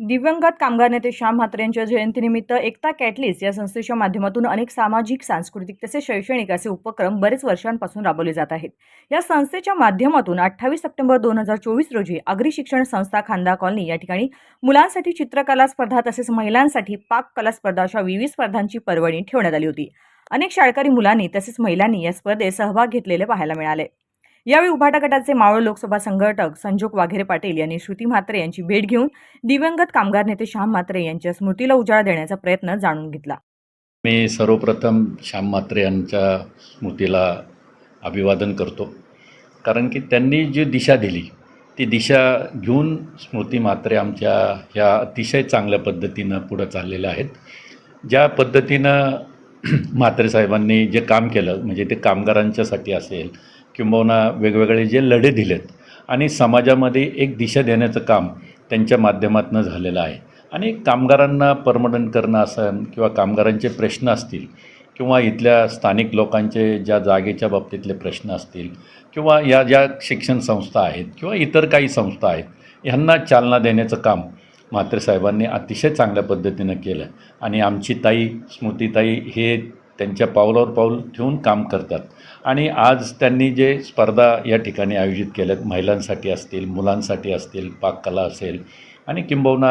दिवंगत कामगार नेते श्याम म्हात्रे यांच्या जयंतीनिमित्त एकता कॅटलिस्ट या संस्थेच्या माध्यमातून अनेक सामाजिक सांस्कृतिक तसेच शैक्षणिक असे उपक्रम बरेच वर्षांपासून राबवले जात आहेत. या संस्थेच्या माध्यमातून अठ्ठावीस सप्टेंबर दोन हजार चोवीस रोजी आगरी शिक्षण संस्था खांदा कॉलनी या ठिकाणी मुलांसाठी चित्रकला स्पर्धा तसेच महिलांसाठी पाककला स्पर्धा अशा विविध स्पर्धांची पर्वणी ठेवण्यात आली होती. अनेक शाळकरी मुलांनी तसेच महिलांनी या स्पर्धेत सहभाग घेतलेले पाहायला मिळाले. यावेळी उभाटा गटाचे मावळ लोकसभा संघटक संजोग वाघेरे पाटील यांनी श्रुती म्हात्रे यांची भेट घेऊन दिवंगत कामगार नेते श्याम म्हात्रे यांच्या स्मृतीला उजाळा देण्याचा प्रयत्न जाणून घेतला. मी सर्वप्रथम श्याम म्हात्रे यांच्या स्मृतीला अभिवादन करतो. कारण की त्यांनी जी दिशा दिली ती दिशा घेऊन स्मृती म्हात्रे आमच्या ह्या अतिशय चांगल्या पद्धतीनं पुढं चाललेल्या आहेत. ज्या पद्धतीनं म्हात्रे साहेबांनी जे काम केलं म्हणजे ते कामगारांच्यासाठी असेल किंबहुना वेगवेगळे जे लढे दिलेत आणि समाजामध्ये एक दिशा देण्याचं काम त्यांच्या माध्यमातून झालेलं आहे. आणि कामगारांना परमनंट करणं असेल किंवा कामगारांचे प्रश्न असतील किंवा इथल्या स्थानिक लोकांचे ज्या जागेच्या बाबतीतले प्रश्न असतील किंवा या ज्या शिक्षण संस्था आहेत किंवा इतर काही संस्था आहेत ह्यांना चालना देण्याचं काम मात्र साहेबांनी अतिशय चांगल्या पद्धतीनं केलं. आणि आमची ताई स्मृतीताई हे त्यांच्या पावलावर पाऊल ठेवून काम करतात. आणि आज त्यांनी जे स्पर्धा या ठिकाणी आयोजित केल्यात महिलांसाठी असतील मुलांसाठी असतील पाककला असेल आणि किंबहुना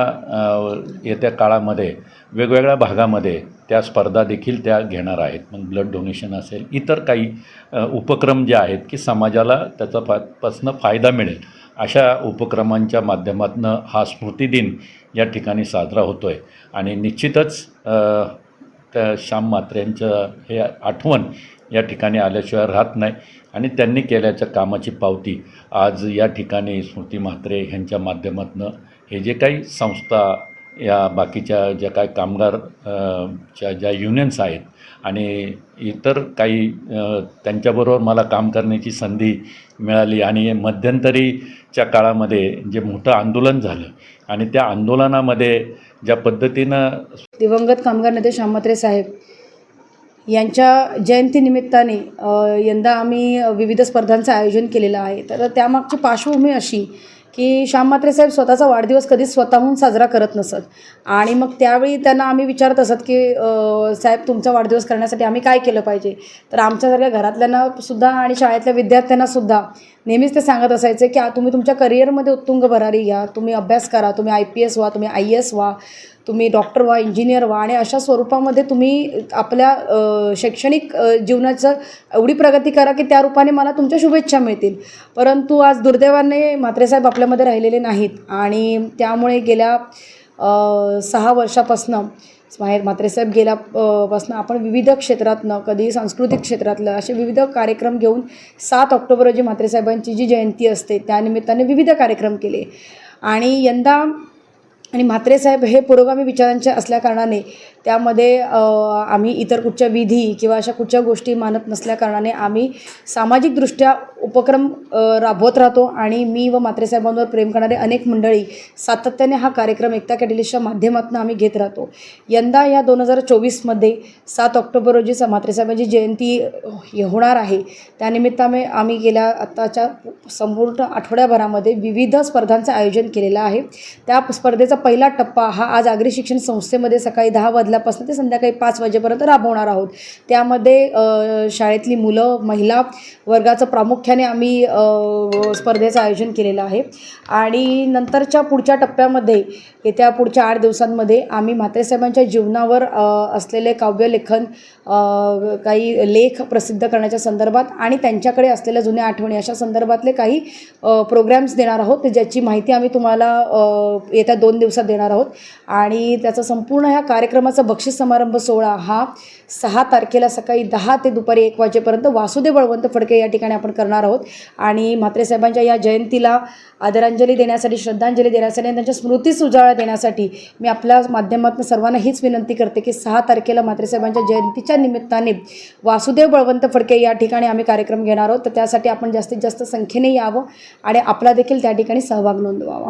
येत्या काळामध्ये वेगवेगळ्या भागामध्ये त्या स्पर्धा देखील त्या घेणार आहेत. मग ब्लड डोनेशन असेल इतर काही उपक्रम जे आहेत की समाजाला त्याचा फा पासनं फायदा मिळेल अशा उपक्रमांच्या माध्यमातून हा स्मृतिदिन या ठिकाणी साजरा होतो आहे आणि निश्चितच त्या श्याम मात्र्यांचं हे आठवण या ठिकाणी आल्याशिवाय राहत नाही. आणि त्यांनी केल्याच्या कामाची पावती आज या ठिकाणी स्मृती म्हात्रे ह्यांच्या माध्यमातून हे जे काही संस्था या बाकीच्या ज्या काही कामगार च्या ज्या युनियन्स आहेत आणि इतर काही त्यांच्याबरोबर मला काम करण्याची संधी मिळाली आणि मध्यंतरीच्या काळामध्ये जे मोठं आंदोलन झालं आणि त्या आंदोलनामध्ये ज्या पद्धतीनं दिवंगत कामगार नेते श्यामत्रे साहेब यांच्या जयंतीनिमित्ताने यंदा आम्ही विविध स्पर्धांचं आयोजन केलेलं आहे. तर त्यामागची पार्श्वभूमी अशी की श्याम म्हात्रे साहेब स्वतःचा वाढदिवस कधीच स्वतःहून साजरा करत नसत. आणि मग त्यावेळी त्यांना आम्ही विचारत असत की साहेब तुमचा वाढदिवस करण्यासाठी आम्ही काय केलं पाहिजे? तर आमच्यासारख्या घरातल्यांना सुद्धा आणि शाळेतल्या विद्यार्थ्यांना सुद्धा नेहमीच ते सांगत असायचे की तुम्ही तुमच्या करिअरमध्ये उत्तुंग भरारी घ्या तुम्ही अभ्यास करा. तुम्ही आय पी एस व्हा. तुम्ही आय एस व्हा. तुम्ही डॉक्टर व्हा इंजिनियर व्हा आणि अशा स्वरूपामध्ये तुम्ही आपल्या शैक्षणिक जीवनाचं एवढी प्रगती करा की त्या रूपाने मला तुमच्या शुभेच्छा मिळतील. परंतु आज दुर्दैवाने म्हात्रेसाहेब आपल्यामध्ये राहिलेले नाहीत आणि त्यामुळे गेल्या सहा वर्षापासनं माहेर म्हात्रेसाहेब गेल्या पासनं आपण विविध क्षेत्रातनं कधी सांस्कृतिक क्षेत्रातलं असे विविध कार्यक्रम घेऊन सात ऑक्टोबर रोजी म्हात्रेसाहेबांची जी जयंती असते त्यानिमित्ताने विविध कार्यक्रम केले. आणि यंदा आणि म्हात्रे साहेब हे पुरोगामी विचारांचे असल्याकारणाने त्यामध्ये आम्ही इतर कुठच्या विधी किंवा अशा कुठच्या गोष्टी मानत नसल्याकारणाने आम्ही सामाजिकदृष्ट्या उपक्रम राबवत राहतो आणि मी व म्हात्रे साहेबांवर प्रेम करणारे अनेक मंडळी सातत्याने हा कार्यक्रम एकता कॅटलिस्टच्या माध्यमातून आम्ही घेत राहतो. यंदा या दोन हजार चोवीसमध्ये सात ऑक्टोबर रोजी स- म्हात्रे साहेबांची जयंती होणार आहे. त्यानिमित्ताने आम्ही गेल्या आत्ताच्या संपूर्ण आठवड्याभरामध्ये विविध स्पर्धांचं आयोजन केलेलं आहे. त्या स्पर्धेचा पहिला टप्पा हा आज आगरी शिक्षण संस्थेमध्ये सकाळी दहा वाजल्यापासून ते संध्याकाळी पाच वाजेपर्यंत राबवणार आहोत. त्यामध्ये शाळेतली मुलं महिला वर्गाचं प्रामुख्याने आम्ही स्पर्धेचं आयोजन केलेलं आहे. आणि नंतरच्या पुढच्या टप्प्यामध्ये येत्या पुढच्या आठ दिवसांमध्ये आम्ही म्हात्रेसाहेबांच्या जीवनावर असलेले काव्यलेखन काही लेख प्रसिद्ध करण्याच्या संदर्भात आणि त्यांच्याकडे असलेल्या जुन्या आठवणी अशा संदर्भातले काही प्रोग्रॅम्स देणार आहोत. ज्याची माहिती आम्ही तुम्हाला येत्या दोन दिवस दिवसात देणार आहोत. आणि त्याचा संपूर्ण ह्या कार्यक्रमाचा बक्षीस समारंभ सोहळा हा सहा तारखेला सकाळी दहा ते दुपारी एक वाजेपर्यंत वासुदेव बळवंत फडके या ठिकाणी आपण करणार आहोत. आणि म्हात्रेसाहेबांच्या या जयंतीला आदरांजली देण्यासाठी श्रद्धांजली देण्यासाठी आणि त्यांच्या स्मृतीस उजाळा देण्यासाठी मी आपल्या माध्यमातून सर्वांना हीच विनंती करते की सहा तारखेला म्हात्रेसाहेबांच्या जयंतीच्या निमित्ताने वासुदेव बळवंत फडके या ठिकाणी आम्ही कार्यक्रम घेणार आहोत. तर त्यासाठी आपण जास्तीत जास्त संख्येने यावं आणि आपला देखील त्या ठिकाणी सहभाग नोंदवावा.